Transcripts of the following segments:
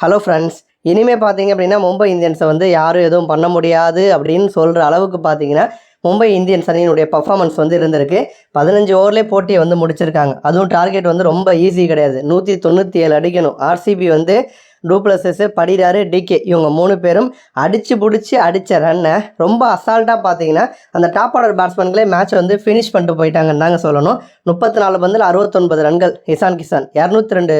Hello friends இனிமேல் பார்த்தீங்க அப்படின்னா மும்பை இந்தியன்ஸை வந்து யாரும் எதுவும் பண்ண முடியாது அப்படின்னு சொல்கிற அளவுக்கு பார்த்தீங்கன்னா மும்பை இந்தியன்ஸ் அணியினுடைய பர்ஃபார்மன்ஸ் வந்து இருந்திருக்கு. பதினஞ்சு ஓவர்லேயே போட்டியை வந்து முடிச்சிருக்காங்க. அதுவும் டார்கெட் வந்து ரொம்ப ஈஸி கிடையாது. நூற்றி தொண்ணூற்றி ஏழு அடிக்கணும் ஆர்சிபி வந்து டூப்ளஸஸ் படிடாரு டிகே இவங்க மூணு பேரும் அடித்து பிடிச்சி அடித்த ரன்னை ரொம்ப அசால்ட்டாக பார்த்தீங்கன்னா அந்த டாப் ஆர்டர் பேட்ஸ்மேன்களே மேட்ச் வந்து ஃபினிஷ் பண்ணிட்டு போயிட்டாங்கன்னு தாங்க சொல்லணும். முப்பத்தி நாலு பந்தில் அறுபத்தொன்பது ரன்கள் இசான் கிசான். இரநூத்தி ரெண்டு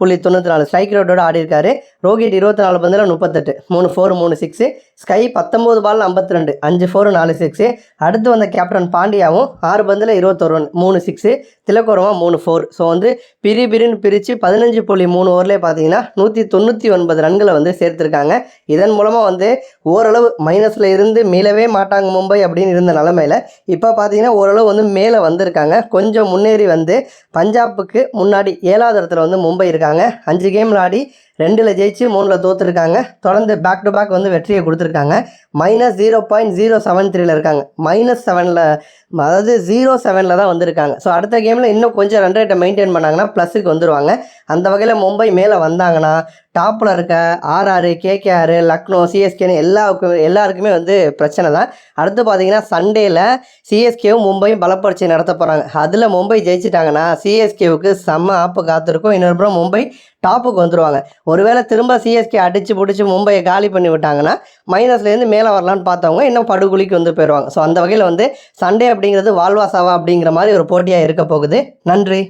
புள்ளி தொண்ணூற்றி நாலு ஸ்ட்ரைக் ரேட்டோட ஆடிருக்காரு ரோஹித் இருபத்தி நாலு பந்தில் முப்பத்தெட்டு. மூணு ஃபோர் மூணு சிக்ஸு ஸ்கை பத்தொம்போது பால் ஐம்பத்தி ரெண்டு அஞ்சு ஃபோர் நாலு சிக்ஸு அடுத்து வந்த கேப்டன் பாண்டியாவும் ஆறு பந்தில் இருபத்தொரு ரன் மூணு சிக்ஸு திலக்கோரமா மூணு ஃபோர் ஸோ வந்து பிரி பிரின்னு பிரித்து பதினஞ்சு புள்ளி மூணு ஓவர்லேயே பார்த்தீங்கன்னா நூற்றி தொண்ணூற்றி ஒன்பது ரன்களை வந்து சேர்த்துருக்காங்க. இதன் மூலமாக வந்து ஓரளவு மைனஸில் இருந்து மீளவே மாட்டாங்க மும்பை அப்படின்னு இருந்த நிலமையில் இப்போ பார்த்தீங்கன்னா ஓரளவு வந்து மேலே வந்திருக்காங்க. கொஞ்சம் முன்னேறி வந்து பஞ்சாபுக்கு முன்னாடி ஏழாவது இடத்துல வந்து மும்பை இருக்காங்க. அஞ்சு கேமில் ஆடி ரெண்டில் ஜெயிச்சு மூணில் தோற்றுருக்காங்க தொடர்ந்து பேக் டு பேக் வந்து வெற்றியை கொடுத்துருக்காங்க. Minus zero point zero seven த்ரீல இருக்காங்க. மைனஸ் செவனில் அதாவது ஜீரோ செவனில் தான் வந்திருக்காங்க. ஸோ அடுத்த கேமில் இன்னும் கொஞ்சம் ரன் ரேட்டை மெயின்டைன் பண்ணாங்கன்னா ப்ளஸுக்கு வந்துருவாங்க. அந்த வகையில் மும்பை மேலே வந்தாங்கன்னா டாப்பில் இருக்க ஆர்ஆர் கேகேஆர் லக்னோ சிஎஸ்கேன்னு எல்லாருக்கும் எல்லாருக்குமே வந்து பிரச்சனை தான். அடுத்து பார்த்தீங்கன்னா சண்டேல சிஎஸ்கேவும் மும்பையும் பலப்பரிச்சு நடத்த போகிறாங்க அதில் மும்பை ஜெயிச்சிட்டாங்கன்னா சிஎஸ்கேவுக்கு செம்ம ஆப்பு காத்திருக்கும். இன்னொரு புறம் மும்பை டாப்புக்கு வந்துருவாங்க. ஒருவேளை திரும்ப சிஎஸ்கே அடித்து பிடிச்சி மும்பையை காலி பண்ணி விட்டாங்கன்னா மைனஸ்லேருந்து மேலே வரலான்னு பார்த்தவங்க இன்னும் படுகொலிக்கு வந்து போயிடுவாங்க ஸோ அந்த வகையில் வந்து சண்டே அப்படிங்கிறது வாழ்வா சாவா அப்படிங்கிற மாதிரி ஒரு போட்டியாக இருக்க போகுது. நன்றி.